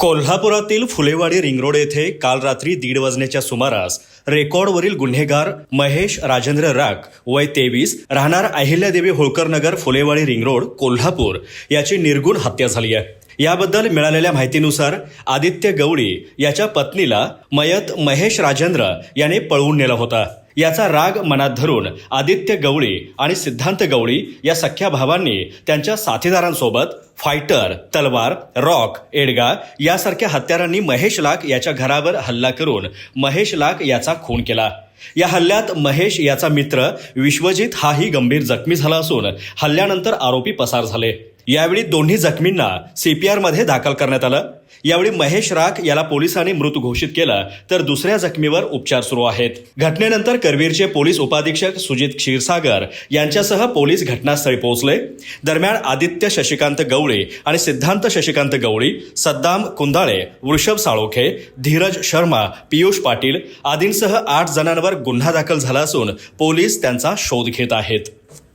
कोल्हापुरातील Phulewadi ring road येथे काल रात्री दीड वाजण्याच्या सुमारास रेकॉर्डवरील गुन्हेगार महेश राजेंद्र राख वय तेवीस राहणार अहिल्यादेवी होळकर नगर फुलेवाडी रिंग रोड कोल्हापूर याची निर्गुण हत्या झाली आहे. याबद्दल मिळालेल्या माहितीनुसार आदित्य गवळी याच्या पत्नीला मयत महेश राजेंद्र याने पळवून नेला होता. याचा राग मनात धरून आदित्य गवळी आणि सिद्धांत गवळी या सख्या भावांनी त्यांच्या साथीदारांसोबत फायटर तलवार रॉक एडगा यासारख्या हत्यारांनी महेश लाख याच्या घरावर हल्ला करून महेश लाख याचा खून केला. या हल्ल्यात महेश याचा मित्र विश्वजित हाही गंभीर जखमी झाला असून हल्ल्यानंतर आरोपी पसार झाले. यावेळी दोन्ही जखमींना सीपीआरमध्ये दाखल करण्यात आलं. यावेळी महेश राख याला पोलिसांनी मृत घोषित केलं तर दुसऱ्या जखमीवर उपचार सुरू आहेत. घटनेनंतर करवीरचे पोलीस उपाधीक्षक सुजित क्षीरसागर यांच्यासह पोलीस घटनास्थळी पोहोचले. दरम्यान आदित्य शशिकांत गवळी आणि सिद्धांत शशिकांत गवळी सद्दाम कुंदाळे वृषभ साळोखे धीरज शर्मा पियुष पाटील आदींसह आठ जणांवर गुन्हा दाखल झाला असून पोलीस त्यांचा शोध घेत आहेत.